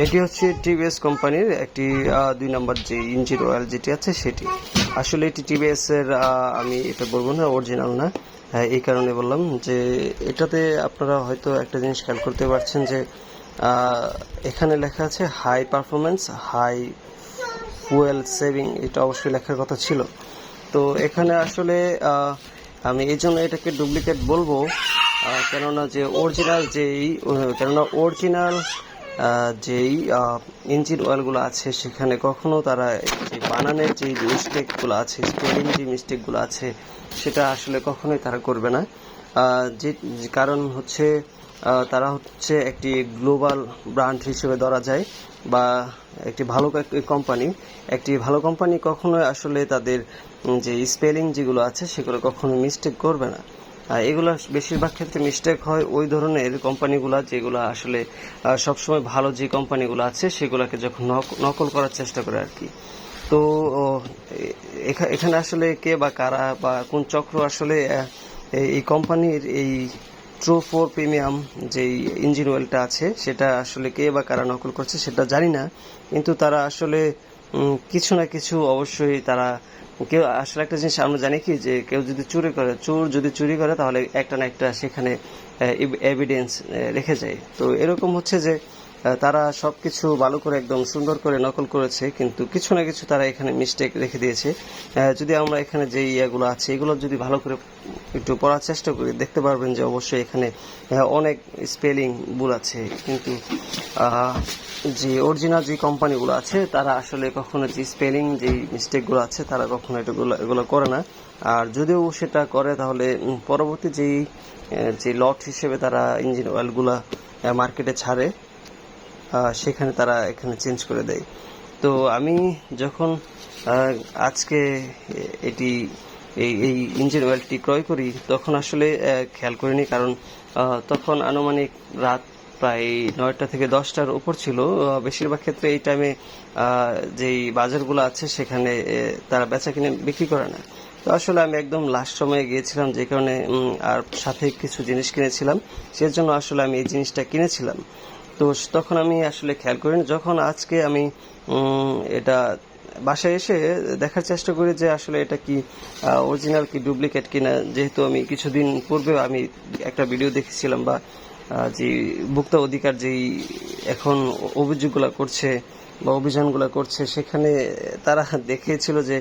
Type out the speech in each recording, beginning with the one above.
এটি হচ্ছে টিভিএস কোম্পানির একটি দুই নম্বর যে ইঞ্জিন অয়েল যেটি আছে সেটি। আসলে এটি টিভিএস এর আমি এটা বলব না অরিজিনাল না। হ্যাঁ, এই কারণে বললাম যে এটাতে আপনারা হয়তো একটা জিনিস খেয়াল করতে পারছেন যে এখানে লেখা আছে high performance high fuel saving এটা অবশ্যই লেখার কথা ছিল। তো এখানে আসলে আমি এই জন্য এটাকে ডুপ্লিকেট বলব কেননা যে অরিজিনাল যেই কেননা অরিজিনাল যেই ইঞ্জিন অয়েলগুলো আছে সেখানে কখনো তারা যে বানানের যে মিস্টেকগুলো আছে স্পেলিং যে মিস্টেকগুলো আছে, সেটা আসলে কখনোই তারা করবে না। যে কারণ হচ্ছে তারা হচ্ছে একটি গ্লোবাল ব্র্যান্ড হিসেবে ধরা যায় বা একটি ভালো কোম্পানি একটি ভালো কোম্পানি কখনোই আসলে তাদের যে স্পেলিং যেগুলো আছে সেগুলো কখনো মিস্টেক করবে না। এগুলো বেশিরভাগ ক্ষেত্রে মিস্টেক হয় ওই ধরনের কোম্পানিগুলো যেগুলো আসলে সবসময় ভালো যে কোম্পানিগুলো আছে সেগুলোকে যখন নক- নকল করার চেষ্টা করে আর কি। তো এখানে আসলে কে বা কারা বা কোন চক্র আসলে এই- কোম্পানির এই ট্রু ফোর প্রিমিয়াম যেই ইঞ্জিন অয়েলটা আছে, সেটা আসলে কে বা কারা নকল করছে সেটা জানি না। কিন্তু তারা আসলে কিছু না কিছু অবশ্যই তারা, কেউ, আসলে একটা জিনিস আমরা জানি কি, যে কেউ যদি চুরি করে, চোর যদি চুরি করে, তাহলে একটা না একটা সেখানে এভিডেন্স রেখে যায়। তো এরকম হচ্ছে যে তারা সবকিছু ভালো করে একদম সুন্দর করে নকল করেছে, কিন্তু কিছু না কিছু তারা এখানে মিস্টেক রেখে দিয়েছে। যদি আমরা এখানে যে ইয়েগুলো আছে, এগুলো যদি ভালো করে একটু পড়ার চেষ্টা করি, দেখতে পারবেন যে অবশ্যই এখানে অনেক স্পেলিং ভুল আছে। কিন্তু যে অরিজিনাল যে কোম্পানিগুলো আছে, তারা আসলে কখনো যে স্পেলিং যে মিস্টেকগুলো আছে, তারা কখনো এটাগুলো এগুলো করে না। আর যদিও সেটা করে, তাহলে পরবর্তী যেই যে লট হিসেবে তারা ইঞ্জিন অয়েলগুলা মার্কেটে ছাড়ে সেখানে তারা এখানে চেঞ্জ করে দেয়। তো আমি যখন আজকে এটি, এই এই ইঞ্জিন অয়েলটি ক্রয় করি, তখন আসলে খেয়াল করিনি কারণ তখন আনুমানিক রাত প্রায় নয়টা থেকে দশটার উপর ছিল। বেশিরভাগ ক্ষেত্রে এই টাইমে যেই বাজারগুলো আছে সেখানে তারা বেচা কিনে বিক্রি করে না। তো আসলে আমি একদম লাস্ট সময়ে গিয়েছিলাম, যে কারণে আর সাথে কিছু জিনিস কিনেছিলাম। সেজন্য আসলে আমি এই জিনিসটা কিনেছিলাম। তো তখন আমি আসলে খেয়াল করিনি। যখন আজকে আমি এটা বাসায় এসে দেখার চেষ্টা করি যে আসলে এটা কি অরিজিনাল কি ডুপ্লিকেট কিনা। যেহেতু আমি কিছুদিন পূর্বে আমি একটা ভিডিও দেখেছিলাম বা যে ভোক্তা অধিকার যেই এখন অভিযোগগুলো করছে বা অভিযানগুলো করছে, সেখানে তারা দেখিয়েছিল যে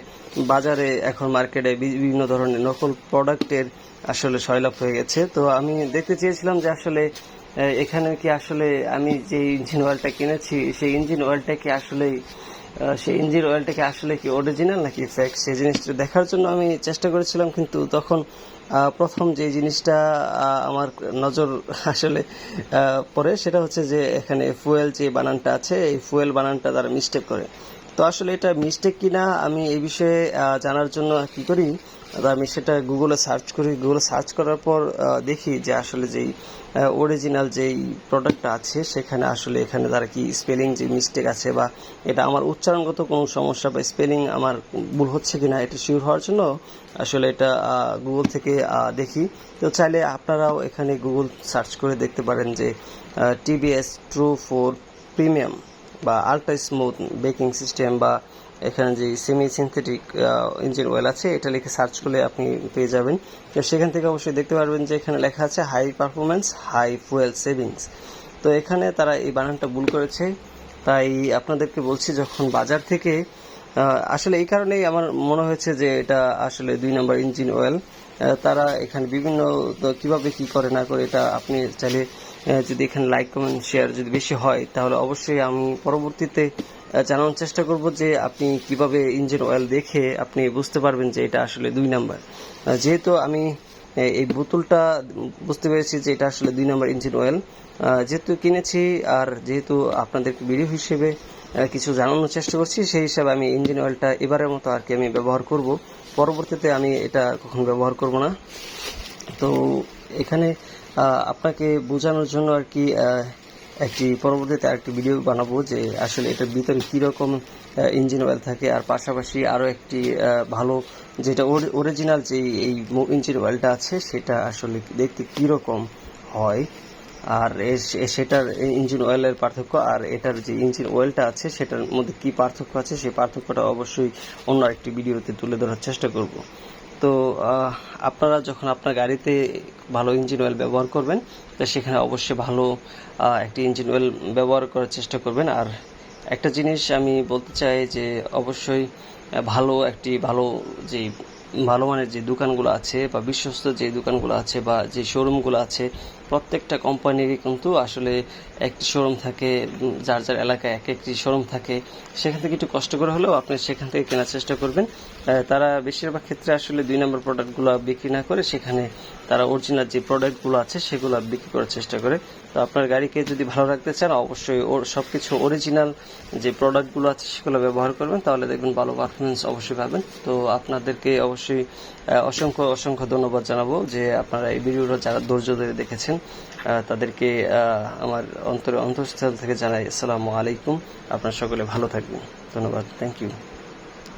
বাজারে এখন মার্কেটে বিভিন্ন ধরনের নকল প্রোডাক্টের আসলে সয়লাভ হয়ে গেছে। তো আমি দেখতে চেয়েছিলাম যে আসলে এখানে কি আসলে আমি যে ইঞ্জিন অয়েলটা কিনেছি, সেই ইঞ্জিন অয়েলটা কি আসলে সেই ইঞ্জিন অয়েলটা কি আসলে কি অরিজিনাল নাকি ফেক সেই জিনিসটা দেখার জন্য আমি চেষ্টা করেছিলাম, কিন্তু তখন প্রথম যে জিনিসটা আমার নজর আসলে পড়ে সেটা হচ্ছে যে এখানে ফুয়েল যে বানানটা আছে, এই ফুয়েল বানানটা তারা মিস্টেক করে। তো আসলে এটা মিস্টেক কিনা আমি এই বিষয়ে জানার জন্য কি করি আমি সেটা গুগলে সার্চ করি। গুগলে সার্চ করার পর দেখি যে আসলে যেই অরিজিনাল যেই প্রোডাক্টটা আছে, সেখানে আসলে এখানে তারা কি স্পেলিং যে মিস্টেক আছে বা এটা আমার উচ্চারণগত কোনো সমস্যা বা স্পেলিং আমার ভুল হচ্ছে কি না এটা শিওর হওয়ার জন্য আসলে এটা গুগল থেকে দেখি। তো চাইলে আপনারাও এখানে গুগল সার্চ করে দেখতে পারেন যে টিবিএস ট্রু ফোর প্রিমিয়াম বা আল্ট্রা স্মুথ বেকিং সিস্টেম বা এখানে যে সেমি সিনথেটিক ইঞ্জিন অয়েল আছে, এটা লিখে সার্চ করলে আপনি পেয়ে যাবেন। তো সেখান থেকে অবশ্যই দেখতে পারবেন যে এখানে লেখা আছে high performance high fuel savings তো এখানে তারা এই বানানটা ভুল করেছে। তাই আপনাদেরকে বলছি, যখন বাজার থেকে আসলে এই কারণেই আমার মনে হয়েছে যে এটা আসলে দুই নম্বর ইঞ্জিন অয়েল তারা এখানে বিভিন্ন কীভাবে কি করে না করে এটা আপনি চাইলে যদি এখানে লাইক কমেন্ট শেয়ার যদি বেশি হয়, তাহলে অবশ্যই আমি পরবর্তীতে জানানোর চেষ্টা করব যে আপনি কীভাবে ইঞ্জিন অয়েল দেখে আপনি বুঝতে পারবেন যে এটা আসলে দুই নাম্বার যেহেতু আমি এই বোতলটা বুঝতে পেরেছি যে এটা আসলে দুই নম্বর ইঞ্জিন অয়েল যেহেতু কিনেছি আর যেহেতু আপনাদেরকে ভিডিও হিসেবে কিছু জানানোর চেষ্টা করছি, সেই হিসাবে আমি ইঞ্জিন অয়েলটা এবারের মতো আর কি আমি ব্যবহার করব। পরবর্তীতে আমি এটা কখন ব্যবহার করব না। তো এখানে আপনাকে বোঝানোর জন্য আর কি একটি পরবর্তীতে আরেকটি ভিডিও বানাবো যে আসলে এটার ভিতরে কীরকম ইঞ্জিন অয়েল থাকে আর পাশাপাশি আরও একটি ভালো যেটা অরিজিনাল যে এই ইঞ্জিন অয়েলটা আছে সেটা আসলে দেখতে কীরকম হয়। আর সেটার ইঞ্জিন অয়েলের পার্থক্য আর এটার যে ইঞ্জিন অয়েলটা আছে সেটার মধ্যে কি পার্থক্য আছে সেই পার্থক্যটা অবশ্যই অন্য একটি ভিডিওতে তুলে ধরার চেষ্টা করব। তো আপনারা যখন আপনার গাড়িতে ভালো ইঞ্জিন অয়েল ব্যবহার করবেন, তো সেখানে অবশ্যই ভালো একটি ইঞ্জিন অয়েল ব্যবহার করার চেষ্টা করবেন। আর একটা জিনিস আমি বলতে চাই যে, অবশ্যই ভালো একটি ভালো যে ভালো মানের যে দোকানগুলো আছে বা বিশ্বস্ত যে দোকানগুলো আছে বা যে শোরুমগুলো আছে প্রত্যেকটা কোম্পানিরই কিন্তু আসলে একটি শোরুম থাকে যার যার এলাকায় এক একটি শোরুম থাকে। সেখান থেকে একটু কষ্ট করে হলেও আপনি সেখান থেকে কেনার চেষ্টা করবেন। তারা বেশিরভাগ ক্ষেত্রে আসলে দুই নম্বর প্রোডাক্টগুলো বিক্রি না করে সেখানে তারা অরিজিনাল যে প্রোডাক্টগুলো আছে সেগুলো বিক্রি করার চেষ্টা করে। তো আপনার গাড়িকে যদি ভালো রাখতে চান, অবশ্যই ওর সব কিছু অরিজিনাল যে প্রোডাক্টগুলো আছে সেগুলো ব্যবহার করবেন। তাহলে দেখবেন ভালো পারফরমেন্স অবশ্যই পাবেন। তো আপনাদেরকে অবশ্যই অসংখ্য অসংখ্য ধন্যবাদ জানাব যে আপনারা এই ভিডিওটা যারা ধৈর্য ধরে দেখেছেন তাদেরকে আমার অন্তর, অন্তঃস্থল থেকে জানাই, আসসালামু আলাইকুম। আপনার সকলে ভালো থাকবেন। ধন্যবাদ। Thank you